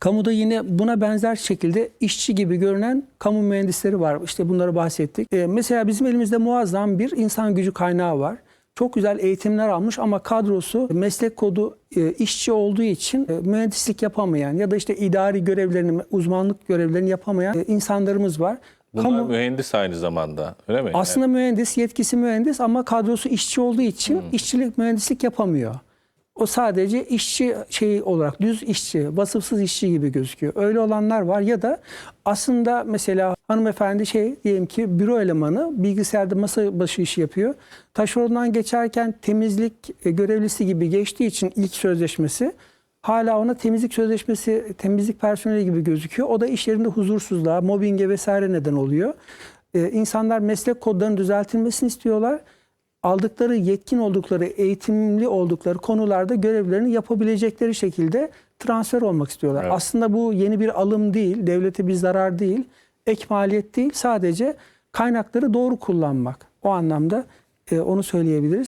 Kamuda yine buna benzer şekilde işçi gibi görünen kamu mühendisleri var. İşte bunları bahsettik. E, mesela bizim elimizde muazzam bir insan gücü kaynağı var. Çok güzel eğitimler almış ama kadrosu meslek kodu e, işçi olduğu için e, mühendislik yapamayan ya da işte idari görevlerini, uzmanlık görevlerini yapamayan e, insanlarımız var. Bunlar Kamu- mühendis aynı zamanda öyle mi? aslında mühendis, yetkisi mühendis ama kadrosu işçi olduğu için işçilik, mühendislik yapamıyor. O sadece işçi şeyi olarak düz işçi, vasıfsız işçi gibi gözüküyor. Öyle olanlar var ya da aslında mesela hanımefendi şey diyelim ki büro elemanı bilgisayarda masa başı işi yapıyor. Taşerondan geçerken temizlik e, görevlisi gibi geçtiği için ilk sözleşmesi hala ona temizlik sözleşmesi, temizlik personeli gibi gözüküyor. O da iş yerinde huzursuzluğa, mobbinge vesaire neden oluyor. Ee, insanlar meslek kodlarının düzeltilmesini istiyorlar. Aldıkları, yetkin oldukları, eğitimli oldukları konularda görevlerini yapabilecekleri şekilde transfer olmak istiyorlar. Evet. Aslında bu yeni bir alım değil, devlete bir zarar değil, ek maliyet değil. Sadece kaynakları doğru kullanmak. O anlamda e, onu söyleyebiliriz.